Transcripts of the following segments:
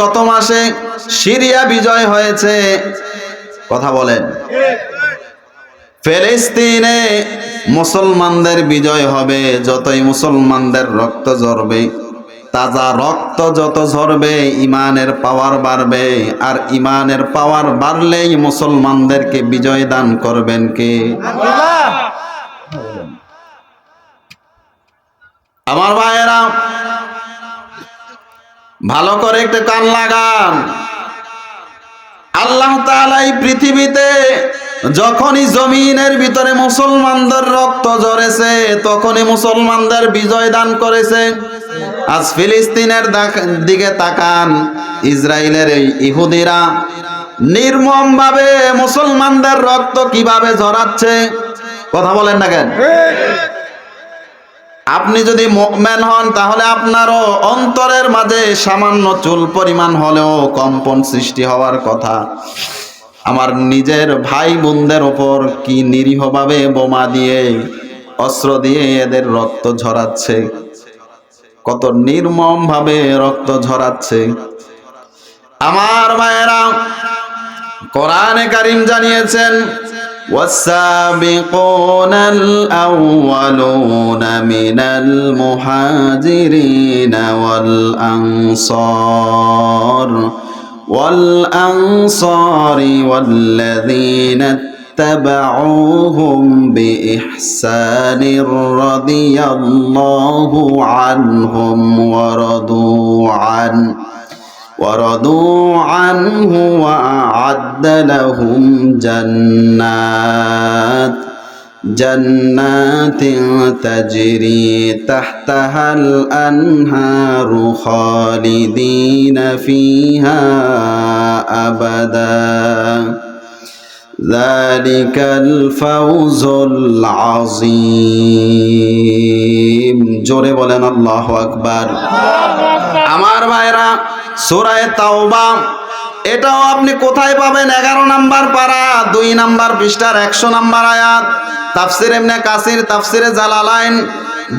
গত মাসে সিরিয়া বিজয় হয়েছে। কথা বলেন। ফিলিস্তিনে মুসলমানদের বিজয় হবে যতই মুসলমানদের রক্ত ঝরবে তাজা রক্ত যত ঝরবে ইমানের পাওয়ার বাড়বে আর ইমানের পাওয়ার বাড়লেই মুসলমানদেরকে বিজয় দান করবেন কে? আমার ভাইয়েরা ভালো করে একটু কান লাগান। আল্লাহ তাআলা এই পৃথিবীতে যখনই জমিনের ভিতরে মুসলমানদের রক্ত ঝরেছে, তখনই মুসলমানদের বিজয় দান করেছে। আজ ফিলিস্তিনের দাক- তাকান ইসরায়েলের এই ইহুদিরা নির্মম ভাবে মুসলমানদের রক্ত কীভাবে ঝরাচ্ছে, কথা বলেন না কেন? আপনি যদি মুমিন হন, তাহলে আপনারও অন্তরের মাঝে সামান্য চুল পরিমাণ হলেও কম্পন সৃষ্টি হওয়ার কথা। আমার নিজের ভাই বোনদের ওপর কি নিরীহভাবে বোমা দিয়ে, অস্ত্র দিয়ে এদের রক্ত ঝরাচ্ছে? কত নির্মম ভাবে রক্ত ঝরাচ্ছে? আমার মায়েরা কোরআনে কারিম জানিয়েছেন والسابقون الأولون من المهاجرين والأنصار والأنصار والذين اتبعوهم بإحسان رضي الله عنهم ورضوا عنه. ورضوا عنه وأعد لهم جنات جنات تجري تحتها الأنهار خالدين فيها أبدا ذلك الفوز العظيم জোরে বলেন আল্লাহ আকবার আমার ভাইরা সোরায় তাওবা। এটাও আপনি কোথায় পাবেন? এগারো নাম্বার পারা দুই নাম্বার পৃষ্ঠার একশো নাম্বার আয়াত। তাফসির এমনি কাসির, তাফসিরে জালালাইন।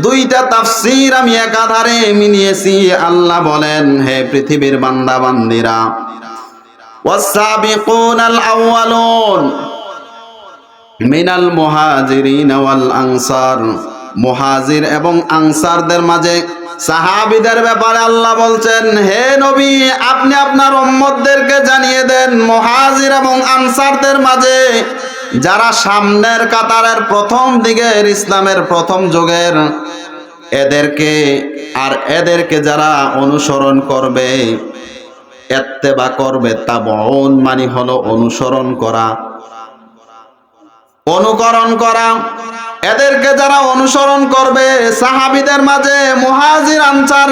দুইটা তাফসির আমি একাধারে মিনিয়েছি। আল্লাহ বলেন, হে পৃথিবীর বান্দা বান্দিরা ওয়াসাবিকুনাল আউয়ালুন মিনাল মুহাজিরিন ওয়াল মুহাজির এবং আনসারদের মাঝে সাহাবীদের ব্যাপারে আল্লাহ বলছেন, হে নবী, আপনি আপনার উম্মতদেরকে জানিয়ে দেন, মুহাজির এবং আনসারদের মাঝে যারা সামনের কাতারের প্রথম দিকের ইসলামের প্রথম যুগের, এদেরকে আর এদেরকে যারা অনুসরণ করবে, এত্তেবা করবে তা বন মানে হলো অনুসরণ করা, অনুকরণ করা। এদেরকে যারা অনুসরণ করবে, সাহাবিদের মাঝে মুহাজির আনসার,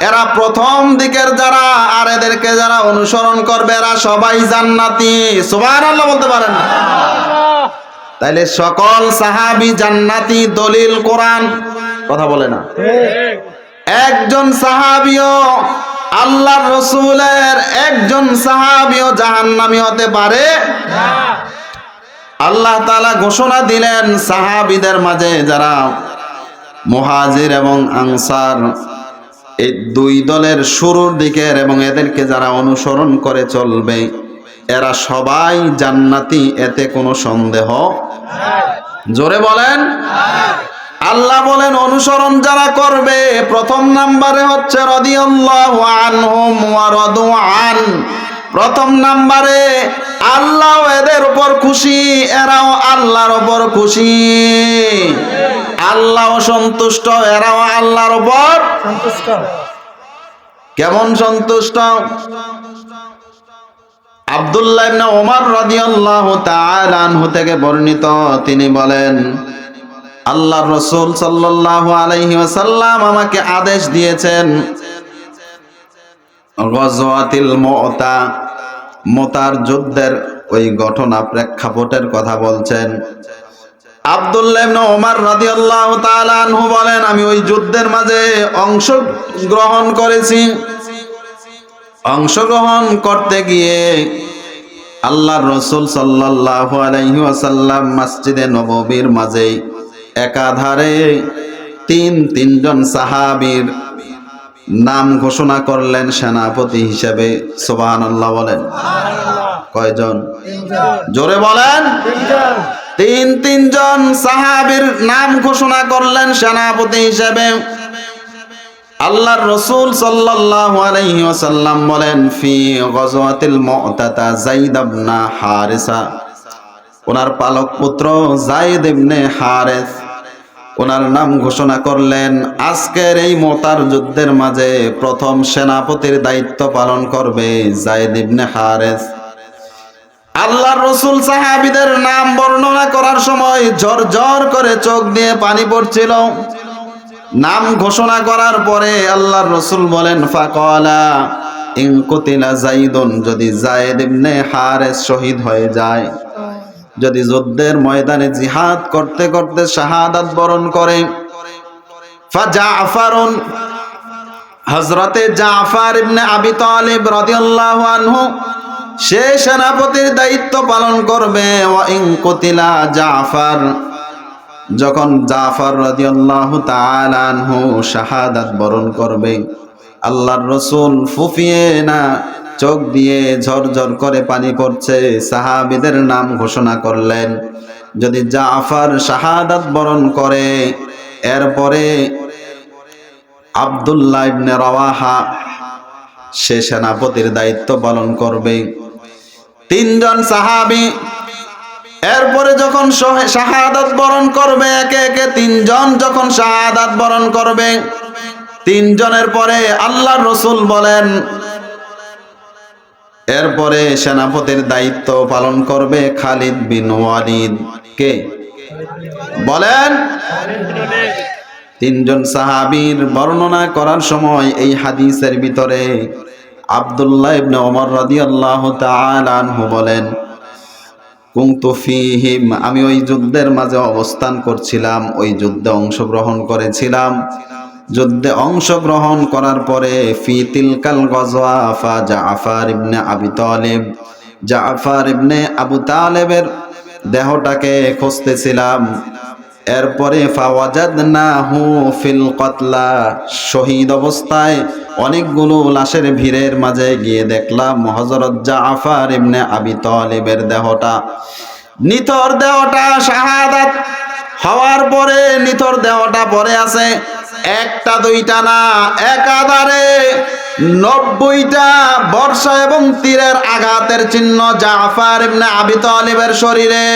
এরা প্রথম দিকের যারা, আর এদেরকে যারা অনুসরণ করবে, এরা সবাই জান্নাতি। সুবহানাল্লাহ বলতে পারেন না? তাইলে সকল সাহাবি জান্নাতি দলিল কোরআন। কথা বলে না? একজন সাহাবিও আল্লাহর রসুলের, একজন সাহাবিও জাহান্নামী হতে পারে আল্লাহ তালা ঘোষণা দিলেন, সাহাবিদের মাঝে যারা মুহাজির এবং আনসার, এই দুই দলের শুরুর দিকের এবং এদেরকে যারা অনুসরণ করে চলবে, এরা সবাই জান্নাতি, এতে কোনো সন্দেহ জোরে বলেন? আল্লাহ বলেন, অনুসরণ যারা করবে, প্রথম নাম্বারে হচ্ছে রাদিয়াল্লাহু আনহুম ওয়া রাদু আন প্রথম নাম্বারে আল্লাহ এদের উপর খুশি এরাও আল্লাহর উপর খুশি। আল্লাহ সন্তুষ্ট এরাও আল্লাহর উপর সন্তুষ্ট। কেমন সন্তুষ্ট? আব্দুল্লাহ ইবনে ওমর রাদিয়াল্লাহু তাআলা আনহু থেকে বর্ণিত তিনি বলেন আল্লাহর রাসূল সাল্লাল্লাহু আলাইহি ওয়াসাল্লাম আমাকে আদেশ দিয়েছেন গজওয়াতিল মুতা মোতার যুদ্ধের ওই ঘটনা প্রেক্ষাপটের কথা বলছেন। আব্দুল্লাহ ওমর রাদিয়াল্লাহু তাআলা আনহু বলেন, আমি ওই যুদ্ধের মাঝে অংশ গ্রহণ করেছি। অংশগ্রহণ করতে গিয়ে আল্লাহর রসুল সাল্লাল্লাহু আলাইহি ওয়াসাল্লাম মসজিদে নববীর মাঝে একাধারে তিন তিনজন সাহাবীর নাম ঘোষণা করলেন সেনাপতি হিসেবে সোবাহান আল্লাহ বলেন। কয়জন? জোরে বলেন। তিন, তিনজন সাহাবীর নাম ঘোষণা করলেন সেনাপতি হিসেবে। আল্লাহর রসুল সাল্লাল্লাহু আলাইহি ওয়াসাল্লাম বলেন, ফি গজওয়াতিল মুতাতা যায়েদ ইবনে হারিসা। ওনার পালক পুত্র যায়েদ ইবনে হারেস। ওনার নাম ঘোষণা করলেন, আজকের এই মোতার যুদ্ধের মাঝে প্রথম সেনাপতির দায়িত্ব পালন করবে যায়েদ ইবনে হারেস। আল্লাহর রসুল সাহাবিদের নাম বর্ণনা করার সময় ঝরঝর করে চোখ দিয়ে পানি পড়ছিল। নাম ঘোষণা করার পরে আল্লাহর রসুল বলেন, ফাকলা ইনকুতিলা জাইদুন, যদি জায়েদ ইবনে হারেস শহীদ হয়ে যায়। যদি যুদ্ধের ময়দানে জিহাদ করতে করতে শাহাদাত বরণ করে। ফাজাফারুন, হযরতে জাফর ইবনে আবি তালিব রাদিয়াল্লাহু আনহু, সে সেনাপতির দায়িত্ব পালন করবে। ওয়া ইন কুতিলা জাফর, যখন জাফর রাদিয়াল্লাহু তাআলা আনহু শাহাদাত বরণ করবে। আল্লাহর রসুল ফুফিয়ে না চোখ দিয়ে ঝরঝর করে পানি পড়ছে, সাহাবিদের নাম ঘোষণা করলেন। যদি জাফর শাহাদাত বরণ করে, এরপরে আব্দুল্লাহ ইবনে রওয়াহা সে সেনাপতির দায়িত্ব পালন করবে। তিনজন সাহাবি, এরপরে যখন শহে- শাহাদাত বরণ করবে, একে একে তিনজন যখন শাহাদাত বরণ করবে, তিনজনের পরে আল্লাহ রসুল বলেন এরপরে সেনাপতির দায়িত্ব পালন করবে খালিদ বিন ওয়ালিদ। কে? বলেন। তিনজন সাহাবীর বর্ণনা করার সময় এই হাদিসের ভিতরে আব্দুল্লাহ ইবনে ওমর রাদিয়াল্লাহু তাআলা আনহু বলেন, কুনতু ফীহিম, আমি ওই যুদ্ধের মাঝে অবস্থান করছিলাম, ওই যুদ্ধে অংশগ্রহণ করেছিলাম। যুদ্ধে অংশগ্রহণ করার পরে ফি তিলকাল গজওয়া ফা জাফর ইবনে আবি তালিব। জাফর ইবনে আবু তালেবের দেহটাকে খুঁজতেছিলাম। এরপরে ফাওয়াজাদনাহু ফিল কতলা শহীদ অবস্থায় অনেকগুলো লাশের ভিড়ের মাঝে গিয়ে দেখলাম হযরত জাফর ইবনে আবি তালিবের দেহটা। নিথর দেহটা শাহাদাত হওয়ার পরে নিথর দেহটা পড়ে আছে। একটা দুইটা না একাধারে নব্বইটা বর্ষা এবং তীরের আঘাতের চিহ্ন জাফার ইবনে আবি তালিবের শরীরে।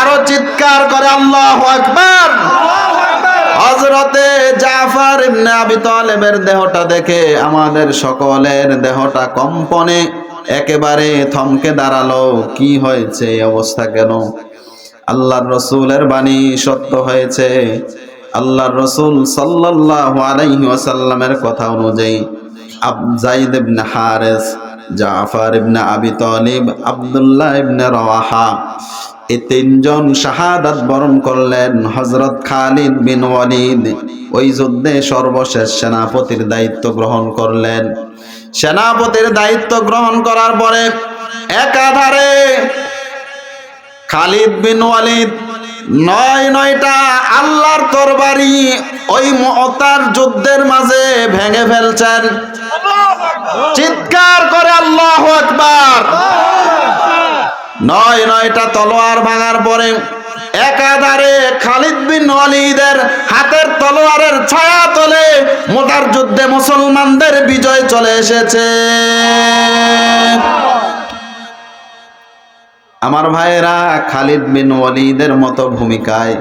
আরও চিৎকার করে আল্লাহ আকবার। হজরতে জাফর ইবনে আবি তালেবের দেহটা দেখে আমাদের সকলের দেহটা কম্পনে একেবারে থমকে দাঁড়াল। কি হয়েছে অবস্থা কেন? আল্লাহর রসুলের বাণী সত্য হয়েছে। আল্লাহর রসুল সাল্লাল্লাহু আলাইহি ওয়াসাল্লামের কথা অনুযায়ী আব জাইদ ইবনে হারেস, জাফার ইবনে আবি তালিব, আব্দুল্লাহ ইবনে রওয়াহা এই তিনজন শাহাদাত বরণ করলেন হজরত খালিদ বিন ওয়ালিদ। ওই যুদ্ধে সর্বশেষ সেনাপতির দায়িত্ব গ্রহণ করলেন। সেনাপতির দায়িত্ব গ্রহণ করার পরে একাধারে খালিদ বিন ওয়ালিদ নয় নয়টা আল্লাহর তরবারি ওই মতার যুদ্ধের মাঝে ভেঙে ফেলছেন। চিৎকার করে আল্লাহ আকবার। নয় নয়টা তলোয়ার ভাঙার পরে একাধারে খালিদ বিন ওয়ালিদের হাতের তলোয়ারের ছায়া তলে মোতার যুদ্ধে মুসলমানদের বিজয় চলে এসেছে। আমার ভাইয়েরা খালিদ বিন ওয়ালিদের মতো ভূমিকায়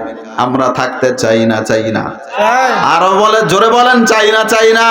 আমরা থাকতে চাই না চাই না। আরও বলে জোরে বলেন চাই না চাই না।